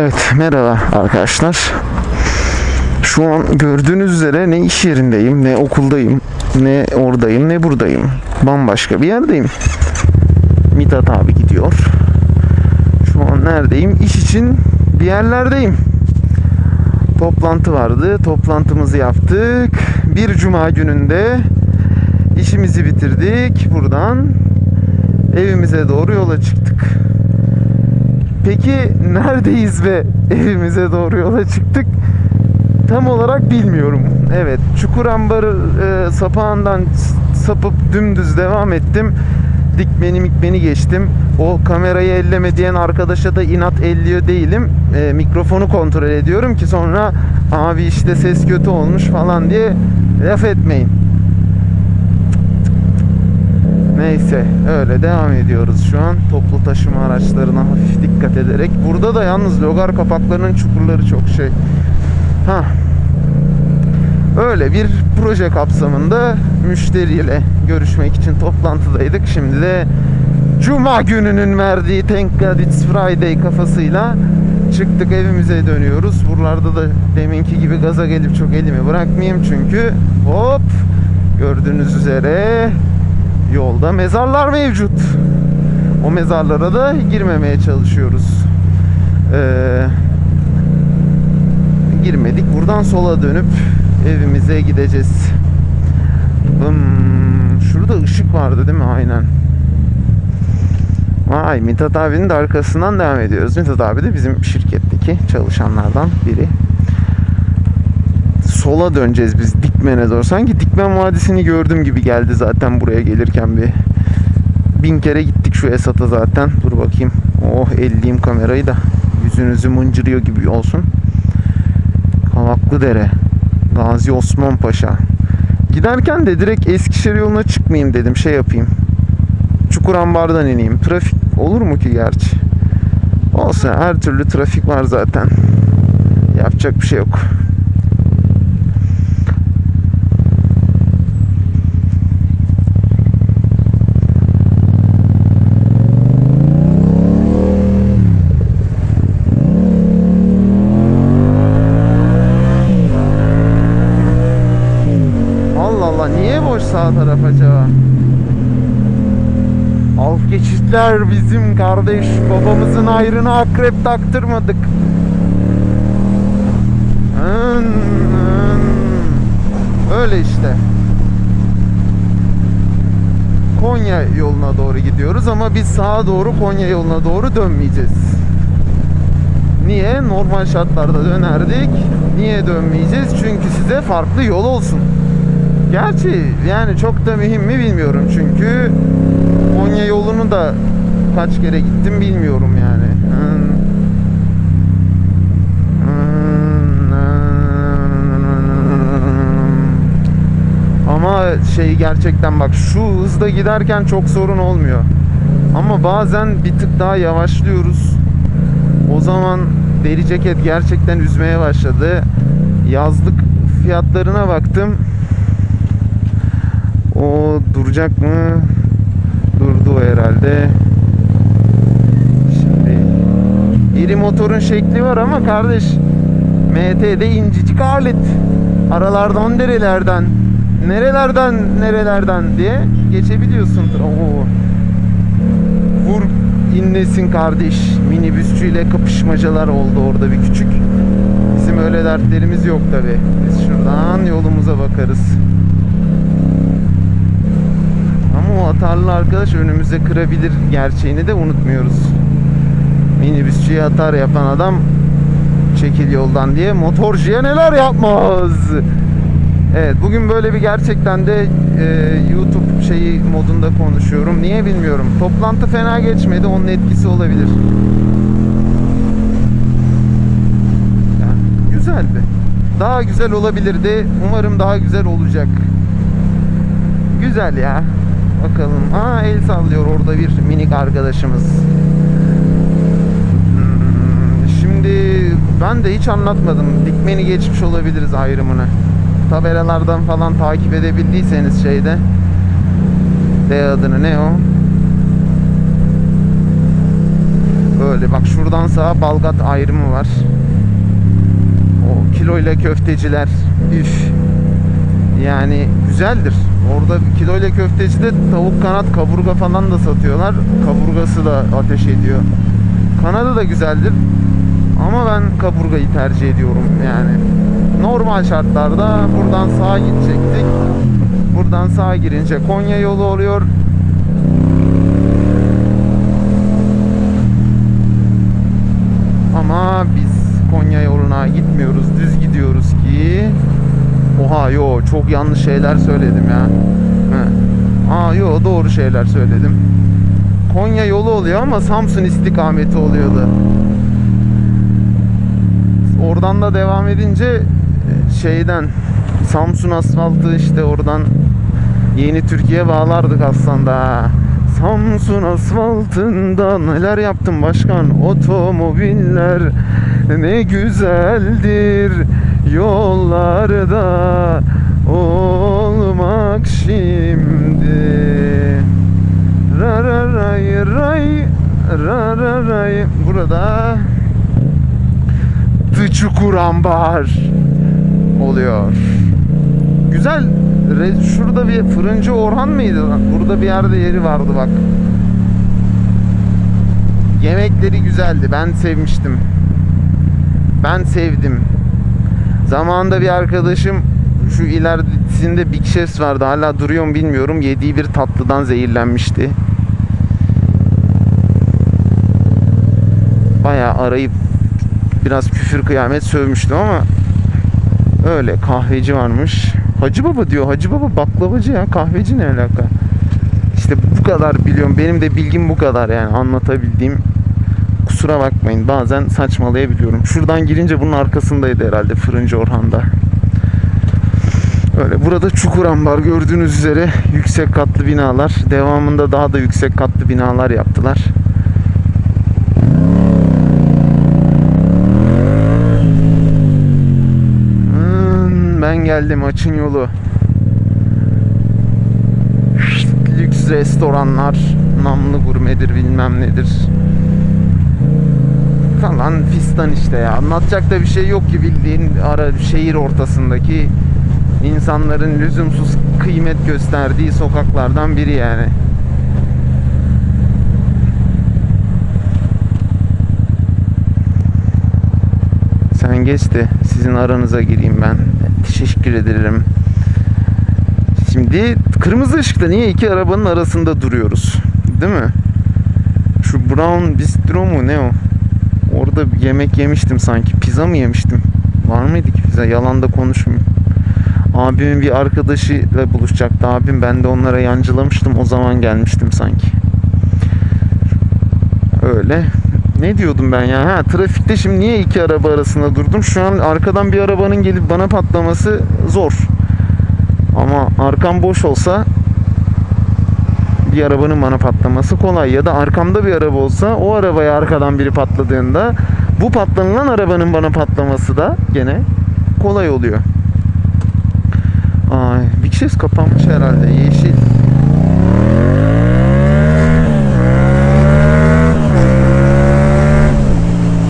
Evet merhaba arkadaşlar. Şu an gördüğünüz üzere ne iş yerindeyim, ne okuldayım, ne oradayım, ne buradayım. Bambaşka bir yerdeyim. Mithat abi gidiyor. Şu an neredeyim? İş için bir yerlerdeyim. Toplantı vardı. Toplantımızı yaptık. Bir cuma gününde işimizi bitirdik. Buradan evimize doğru yola çıktık. Peki neredeyiz ve evimize doğru yola çıktık? Tam olarak bilmiyorum. Evet, Çukurambar e, sapağından sapıp dümdüz devam ettim. Dikmeni mikmeni geçtim. O kamerayı elleme diyen arkadaşa da inat elliyor değilim. E, mikrofonu kontrol ediyorum ki sonra abi işte ses kötü olmuş falan diye laf etmeyin. Neyse öyle devam ediyoruz şu an toplu taşıma araçlarına hafif dikkat ederek. Burada da yalnız logar kapaklarının çukurları çok şey. Ha. Öyle bir proje kapsamında müşteriyle görüşmek için toplantıdaydık. Şimdi de Cuma gününün verdiği Thank God It's Friday kafasıyla çıktık evimize dönüyoruz. Buralarda da deminki gibi gaza gelip çok elimi bırakmayayım çünkü hop gördüğünüz üzere yolda mezarlar mevcut. O mezarlara da girmemeye çalışıyoruz. Ee, girmedik. Buradan sola dönüp evimize gideceğiz. Hmm, şurada ışık vardı değil mi? Aynen. Vay Mithat abinin de arkasından devam ediyoruz. Mithat abi de bizim şirketteki çalışanlardan biri. Sola döneceğiz biz Dikmen'e doğru. Sanki Dikmen Vadisi'ni gördüm gibi geldi zaten buraya gelirken bir. Bin kere gittik şu Esat'a zaten. Dur bakayım. Oh elliyim kamerayı da. Yüzünüzü mıncırıyor gibi olsun. Kavaklıdere. Gazi Osman Paşa. Giderken de direkt Eskişehir yoluna çıkmayayım dedim. Şey yapayım. Çukurambar'dan ineyim. Trafik olur mu ki gerçi? Olsun her türlü trafik var zaten. Yapacak bir şey yok. Allah Boş sağ taraf acaba? Alt geçitler bizim kardeş babamızın ayrına akrep taktırmadık. Öyle işte. Konya yoluna doğru gidiyoruz ama biz sağa doğru Konya yoluna doğru dönmeyeceğiz. Niye? Normal şartlarda dönerdik. Niye dönmeyeceğiz? Çünkü size farklı yol olsun. Gerçi yani çok da mühim mi bilmiyorum çünkü Konya yolunu da kaç kere gittim bilmiyorum yani. Ama şey gerçekten bak şu hızda giderken çok sorun olmuyor. Ama bazen bir tık daha yavaşlıyoruz. O zaman deri ceket gerçekten üzmeye başladı. Yazlık fiyatlarına baktım. O duracak mı? Durdu herhalde. Şimdi iri motorun şekli var ama kardeş MT'de incecik alet. Aralardan derelerden nerelerden nerelerden diye geçebiliyorsun. Oo. Vur inlesin kardeş. Minibüsçüyle kapışmacalar oldu orada bir küçük. Bizim öyle dertlerimiz yok tabi. Biz şuradan yolumuza bakarız. Ama o atarlı arkadaş önümüze kırabilir gerçeğini de unutmuyoruz. Minibüsçüye atar yapan adam çekil yoldan diye motorcuya neler yapmaz. Evet bugün böyle bir gerçekten de e, YouTube şeyi modunda konuşuyorum. Niye bilmiyorum. Toplantı fena geçmedi. Onun etkisi olabilir. Yani güzeldi. Daha güzel olabilirdi. Umarım daha güzel olacak. Güzel ya. Bakalım. Aa el sallıyor orada bir minik arkadaşımız. Hmm, Şimdi ben de hiç anlatmadım. Dikmeni geçmiş olabiliriz ayrımını. Tabelalardan falan takip edebildiyseniz şeyde. D adını ne o? böyle bak şuradan sağa Balgat ayrımı var. O kiloyla köfteciler üf. Yani güzeldir. Orada kiloyla köftecide tavuk kanat kaburga falan da satıyorlar. Kaburgası da ateş ediyor. Kanadı da güzeldir. Ama ben kaburgayı tercih ediyorum yani. Normal şartlarda buradan sağa gidecektik. Buradan sağa girince Konya yolu oluyor. Ama biz Konya yoluna gitmiyoruz. Düz gidiyoruz ki. Oha yo çok yanlış şeyler söyledim ya. He. Aa yo doğru şeyler söyledim. Konya yolu oluyor ama Samsun istikameti oluyordu. Oradan da devam edince e, şeyden Samsun asfaltı işte oradan Yeni Türkiye bağlardık aslında. ha. Samsun asfaltında neler yaptım başkan otomobiller ne güzeldir yollarda olmak şimdi ra ra ray ray ra ra ray burada The Çukur Ambar oluyor. Güzel. Şurada bir fırıncı Orhan mıydı lan? Burada bir yerde yeri vardı bak. Yemekleri güzeldi. Ben sevmiştim. Ben sevdim. Zamanında bir arkadaşım şu ilerisinde Big Chefs vardı. Hala duruyor mu bilmiyorum. Yediği bir tatlıdan zehirlenmişti. Bayağı arayıp biraz küfür kıyamet sövmüştüm ama öyle kahveci varmış. Hacı Baba diyor. Hacı Baba baklavacı ya. Kahveci ne alaka? İşte bu kadar biliyorum. Benim de bilgim bu kadar yani anlatabildiğim. Kusura bakmayın. Bazen saçmalayabiliyorum. Şuradan girince bunun arkasındaydı herhalde Fırıncı Orhan'da. Öyle. Burada Çukur Ambar gördüğünüz üzere yüksek katlı binalar. Devamında daha da yüksek katlı binalar yaptılar. Hmm, ben geldim açın yolu. Lüks restoranlar, namlı gurmedir bilmem nedir. Falan fistan işte ya. Anlatacak da bir şey yok ki bildiğin ara şehir ortasındaki insanların lüzumsuz kıymet gösterdiği sokaklardan biri yani. Sen geç de sizin aranıza gireyim ben. Teşekkür ederim. Şimdi kırmızı ışıkta niye iki arabanın arasında duruyoruz? Değil mi? Şu Brown Bistro mu ne o? Orada yemek yemiştim sanki. Pizza mı yemiştim? Var mıydı ki pizza? Yalan da konuşmayayım. Abimin bir arkadaşıyla buluşacaktı abim. Ben de onlara yancılamıştım. O zaman gelmiştim sanki. Öyle. Ne diyordum ben ya? Ha, trafikte şimdi niye iki araba arasında durdum? Şu an arkadan bir arabanın gelip bana patlaması zor. Ama arkam boş olsa bir arabanın bana patlaması kolay. Ya da arkamda bir araba olsa o arabaya arkadan biri patladığında bu patlanılan arabanın bana patlaması da gene kolay oluyor. Ay, bir ses kapanmış herhalde. Yeşil.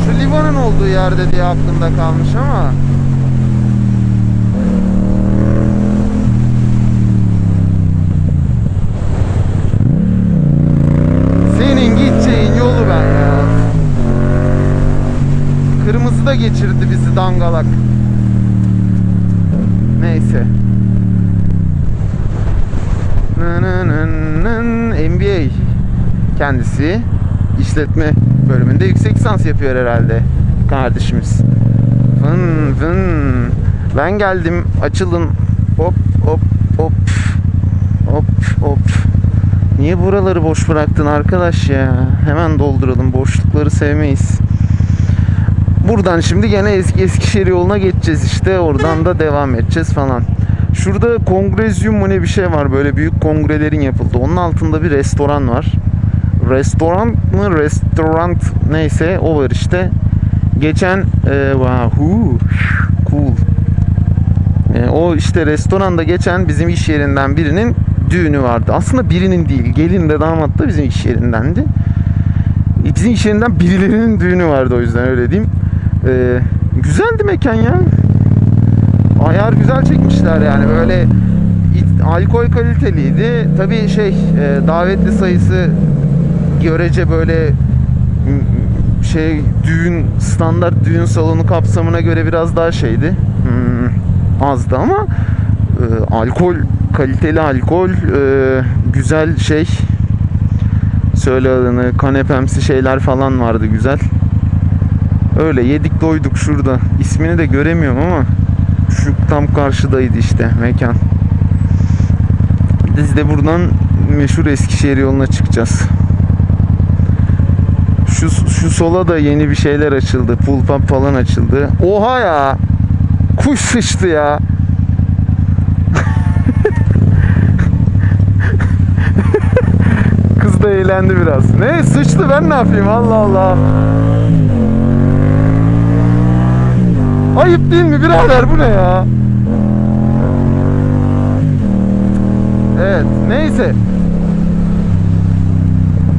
Şu limanın olduğu yerde diye aklımda kalmış ama Senin gideceğin yolu ben ya. Kırmızı da geçirdi bizi dangalak. Neyse. NBA kendisi işletme bölümünde yüksek lisans yapıyor herhalde kardeşimiz. Fın fın. Ben geldim açılın. Hop hop hop. Hop hop. Niye buraları boş bıraktın arkadaş ya? Hemen dolduralım. Boşlukları sevmeyiz. Buradan şimdi gene eski Eskişehir yoluna geçeceğiz işte. Oradan da devam edeceğiz falan. Şurada kongrezyum mu ne bir şey var böyle büyük kongrelerin yapıldığı. Onun altında bir restoran var. Restoran mı? Restoran neyse o var işte. Geçen e, wahoo, cool. E, o işte restoranda geçen bizim iş yerinden birinin düğünü vardı. Aslında birinin değil. Gelin de damat da bizim iş yerindendi. Bizim iş yerinden birilerinin düğünü vardı o yüzden öyle diyeyim. Ee, güzeldi mekan ya. Ayar güzel çekmişler yani böyle alkol kaliteliydi. Tabii şey e, davetli sayısı görece böyle şey düğün standart düğün salonu kapsamına göre biraz daha şeydi. Hmm, azdı ama e, alkol kaliteli alkol e, güzel şey söyle adını kanepemsi şeyler falan vardı güzel. Öyle yedik doyduk şurada. İsmini de göremiyorum ama şu tam karşıdaydı işte mekan. Biz de buradan meşhur Eskişehir yoluna çıkacağız. Şu, şu sola da yeni bir şeyler açıldı. Pool pub falan açıldı. Oha ya. Kuş sıçtı ya. Kız da eğlendi biraz. Ne sıçtı ben ne yapayım Allah Allah. Ayıp değil mi birader bu ne ya? Evet neyse.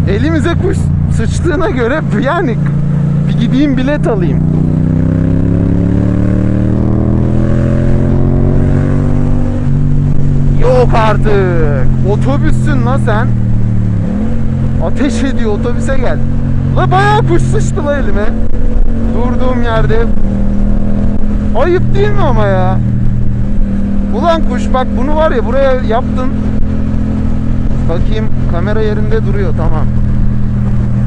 Elimize kuş sıçtığına göre yani bir gideyim bilet alayım. Yok artık. Otobüsün la sen. Ateş ediyor otobüse gel. La bayağı kuş sıçtı la elime. Durduğum yerde. Ayıp değil mi ama ya? Ulan kuş bak bunu var ya buraya yaptın. Bakayım kamera yerinde duruyor tamam.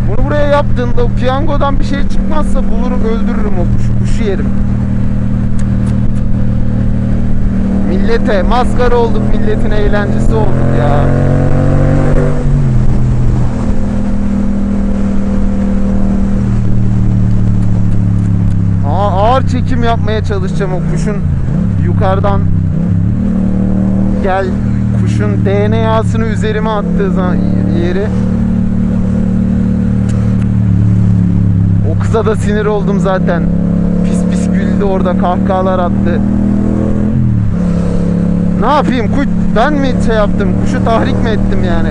Bunu buraya yaptığında piyangodan bir şey çıkmazsa bulurum öldürürüm o kuşu. Kuşu yerim. Millete maskara olduk milletin eğlencesi olduk ya. Yapmaya çalışacağım o kuşun yukarıdan. Gel kuşun DNA'sını üzerime attığı zaman yeri. O kıza da sinir oldum zaten. Pis pis güldü orada kahkahalar attı. Ne yapayım kuş ben mi şey yaptım kuşu tahrik mi ettim yani?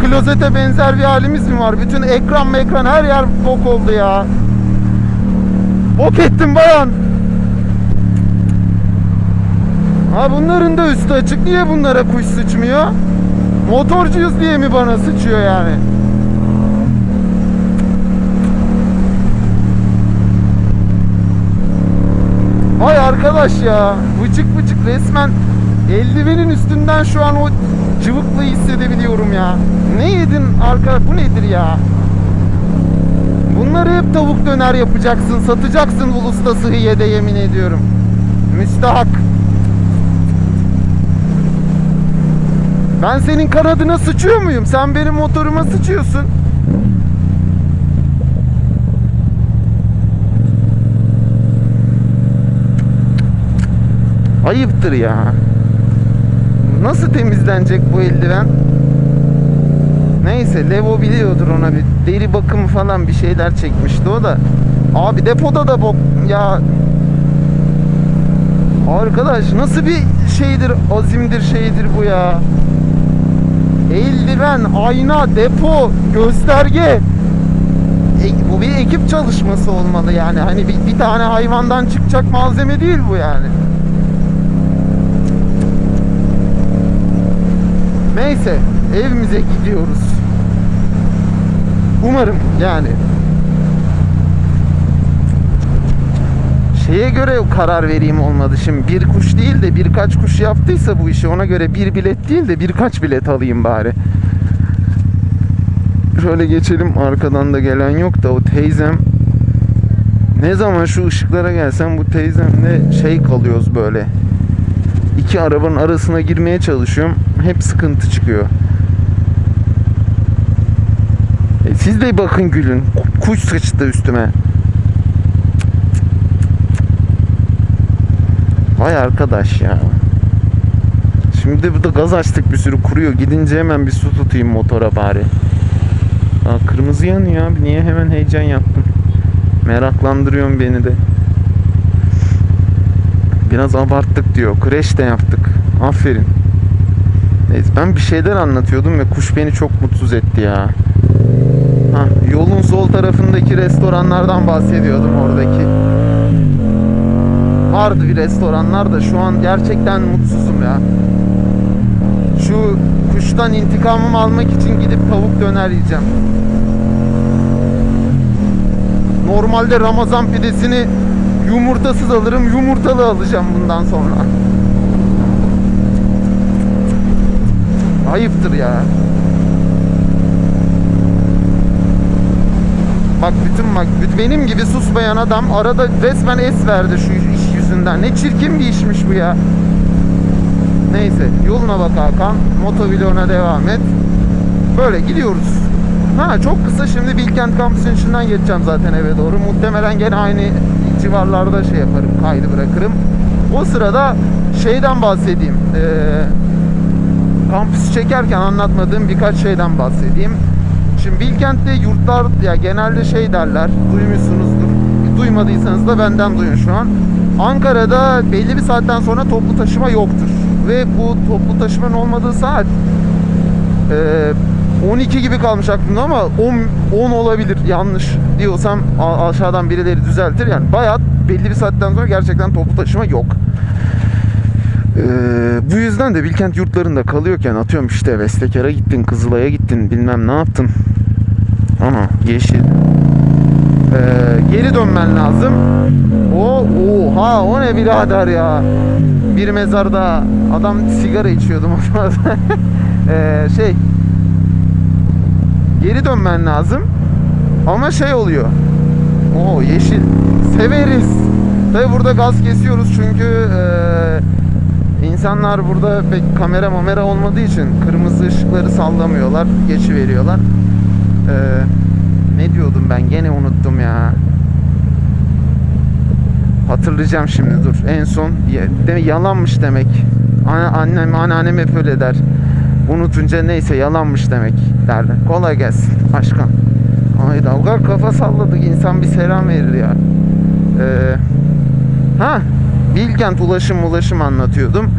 Klozete benzer bir halimiz mi var? Bütün ekran ekran her yer bok oldu ya. Bok ettim bayan Ha bunların da üstü açık. Niye bunlara kuş sıçmıyor? Motorcuyuz diye mi bana sıçıyor yani? Ay arkadaş ya. Vıcık vıcık resmen eldivenin üstünden şu an o cıvıklığı hissedebiliyorum ya. Ne yedin arkadaş? Bu nedir ya? Bunları hep tavuk döner yapacaksın. Satacaksın Ulus'ta Sıhhiye'de yemin ediyorum. Müstahak. Ben senin kanadına sıçıyor muyum? Sen benim motoruma sıçıyorsun. Ayıptır ya. Nasıl temizlenecek bu eldiven? Neyse Levo biliyordur ona bir deri bakımı falan bir şeyler çekmişti o da. Abi depoda da bok ya Arkadaş nasıl bir şeydir, azimdir şeydir bu ya. Eldiven, ayna, depo, gösterge. E, bu bir ekip çalışması olmalı yani. Hani bir, bir tane hayvandan çıkacak malzeme değil bu yani. Neyse, evimize gidiyoruz. Umarım yani. Şeye göre karar vereyim olmadı. Şimdi bir kuş değil de birkaç kuş yaptıysa bu işi ona göre bir bilet değil de birkaç bilet alayım bari. Şöyle geçelim arkadan da gelen yok da o teyzem ne zaman şu ışıklara gelsem bu teyzemle şey kalıyoruz böyle. İki arabanın arasına girmeye çalışıyorum. Hep sıkıntı çıkıyor. E siz de bakın gülün. Kuş sıçtı üstüme. Vay arkadaş ya. Şimdi burada gaz açtık bir sürü kuruyor. Gidince hemen bir su tutayım motora bari. Aa, kırmızı yanıyor abi. Niye hemen heyecan yaptın? Meraklandırıyorsun beni de. Biraz abarttık diyor. Kreş de yaptık. Aferin. Neyse ben bir şeyler anlatıyordum ve kuş beni çok mutsuz etti ya. Hah, yolun sol tarafındaki restoranlardan bahsediyordum oradaki. Vardı bir restoranlar da şu an gerçekten mutsuzum ya. Şu kuştan intikamımı almak için gidip tavuk döner yiyeceğim. Normalde Ramazan pidesini yumurtasız alırım. Yumurtalı alacağım bundan sonra. Ayıptır ya. Bak bütün bak benim gibi susmayan adam arada resmen es verdi şu yüzünden. Ne çirkin bir işmiş bu ya. Neyse yoluna bak Hakan. Motovloguna devam et. Böyle gidiyoruz. Ha çok kısa şimdi Bilkent kampüsünün içinden geçeceğim zaten eve doğru. Muhtemelen gene aynı civarlarda şey yaparım. Kaydı bırakırım. O sırada şeyden bahsedeyim. Ee, kampüsü çekerken anlatmadığım birkaç şeyden bahsedeyim. Şimdi Bilkent'te yurtlar ya genelde şey derler. Duymuşsunuzdur. Duymadıysanız da benden duyun şu an. Ankara'da belli bir saatten sonra toplu taşıma yoktur. Ve bu toplu taşımanın olmadığı saat e, 12 gibi kalmış aklımda ama 10, 10 olabilir yanlış diyorsam aşağıdan birileri düzeltir. Yani bayağı belli bir saatten sonra gerçekten toplu taşıma yok. Ee, bu yüzden de Bilkent yurtlarında kalıyorken atıyorum işte Vestekar'a gittin, Kızılay'a gittin, bilmem ne yaptın. Ana yeşil. Ee, geri dönmen lazım. O oha o ne birader ya. Bir mezarda adam sigara içiyordum o sırada. ee, şey geri dönmen lazım. Ama şey oluyor. O yeşil. Severiz. Tabi burada gaz kesiyoruz çünkü eee insanlar burada pek kamera mamera olmadığı için kırmızı ışıkları sallamıyorlar. Geçiveriyorlar. Eee ne diyordum ben gene unuttum ya. Hatırlayacağım şimdi dur. En son de, yalanmış demek. Annem anneannem hep öyle der. Unutunca neyse yalanmış demek derler. Kolay gelsin başkan. Ay dalga kafa salladık insan bir selam verir ya. Ee, ha Bilkent ulaşım ulaşım anlatıyordum.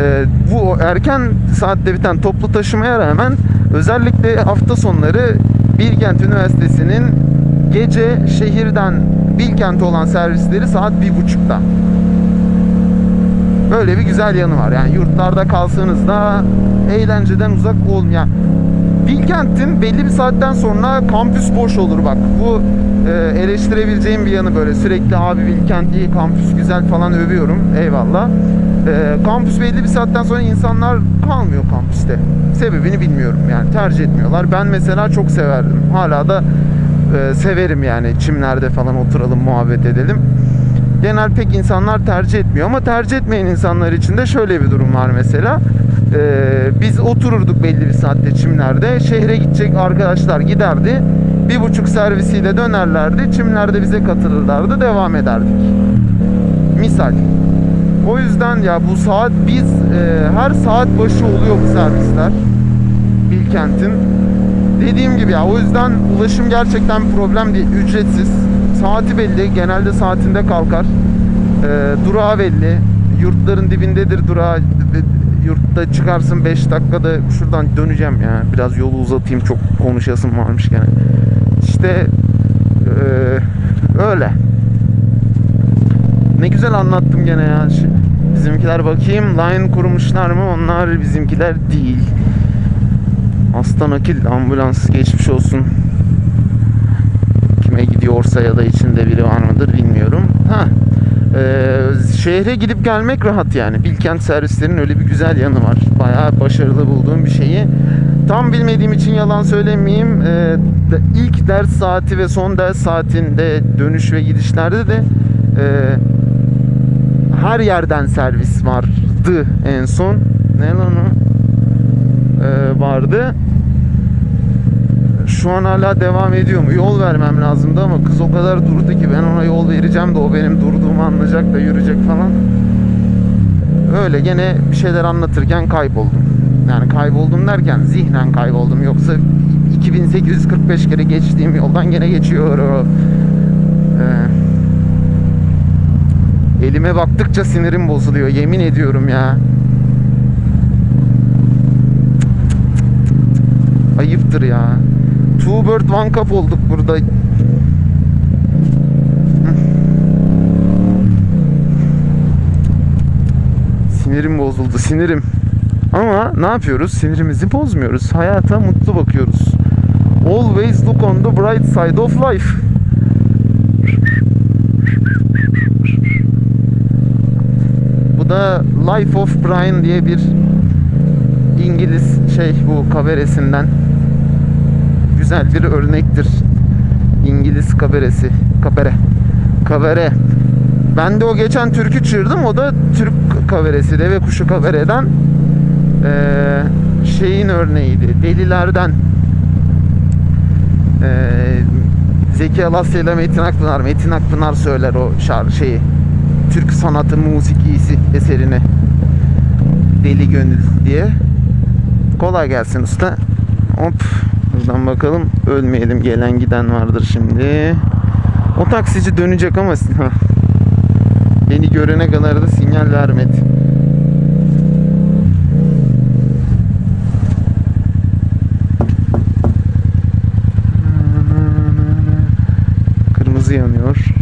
Ee, bu erken saatte biten toplu taşımaya rağmen özellikle hafta sonları Bilkent Üniversitesi'nin gece şehirden Bilkent'e olan servisleri saat bir buçukta. Böyle bir güzel yanı var. Yani yurtlarda kalsanız da eğlenceden uzak olmayan. Bilkent'in belli bir saatten sonra kampüs boş olur bak. Bu e, eleştirebileceğim bir yanı böyle. Sürekli abi Bilkent iyi, kampüs güzel falan övüyorum. Eyvallah. E, kampüs belli bir saatten sonra insanlar kalmıyor kampüste. Sebebini bilmiyorum yani tercih etmiyorlar. Ben mesela çok severdim. Hala da e, severim yani çimlerde falan oturalım muhabbet edelim. Genel pek insanlar tercih etmiyor ama tercih etmeyen insanlar için de şöyle bir durum var mesela. Ee, biz otururduk belli bir saatte çimlerde. Şehre gidecek arkadaşlar giderdi. Bir buçuk servisiyle dönerlerdi. Çimlerde bize katılırlardı. Devam ederdik. Misal. O yüzden ya bu saat biz e, her saat başı oluyor bu servisler. Bilkent'in. Dediğim gibi ya o yüzden ulaşım gerçekten problem değil. Ücretsiz. Saati belli. Genelde saatinde kalkar. E, durağı belli. Yurtların dibindedir durağı. Yurtta çıkarsın 5 dakikada şuradan döneceğim ya. Biraz yolu uzatayım çok konuşasım varmış gene. İşte e, öyle. Ne güzel anlattım gene ya. Bizimkiler bakayım line kurmuşlar mı? Onlar bizimkiler değil. Aslan akil ambulans geçmiş olsun. Kime gidiyorsa ya da içinde biri var mıdır bilmiyorum. Ha. Ee, şehre gidip gelmek rahat yani. Bilkent servislerinin öyle bir güzel yanı var. Bayağı başarılı bulduğum bir şeyi. Tam bilmediğim için yalan söylemeyeyim. Ee, ilk ders saati ve son ders saatinde dönüş ve gidişlerde de e, her yerden servis vardı en son. Ne lan o? Ee, vardı. Şu an hala devam ediyor mu? Yol vermem lazımdı ama kız o kadar durdu ki ben ona yol vereceğim de o benim durduğumu anlayacak da yürüyecek falan. Öyle gene bir şeyler anlatırken kayboldum. Yani kayboldum derken zihnen kayboldum. Yoksa 2845 kere geçtiğim yoldan gene geçiyor o. Ee, elime baktıkça sinirim bozuluyor. Yemin ediyorum ya. Ayıptır ya. Two bird one cup olduk burada. Sinirim bozuldu sinirim. Ama ne yapıyoruz? Sinirimizi bozmuyoruz. Hayata mutlu bakıyoruz. Always look on the bright side of life. Bu da Life of Brian diye bir İngiliz şey bu kabaresinden güzel bir örnektir. İngiliz kabaresi. Kabare. Kabare. Ben de o geçen türkü çığırdım. O da Türk kabaresi. Deve kuşu kabareden eee, şeyin örneğiydi. Delilerden eee Zeki Alasya ile Metin Akpınar. Metin Akpınar söyler o şarkı şeyi. Türk sanatı musikisi eserine Deli Gönül diye. Kolay gelsin usta. Hop buradan bakalım ölmeyelim gelen giden vardır şimdi. O taksici dönecek ama beni görene kadar da sinyal vermedi. Kırmızı yanıyor.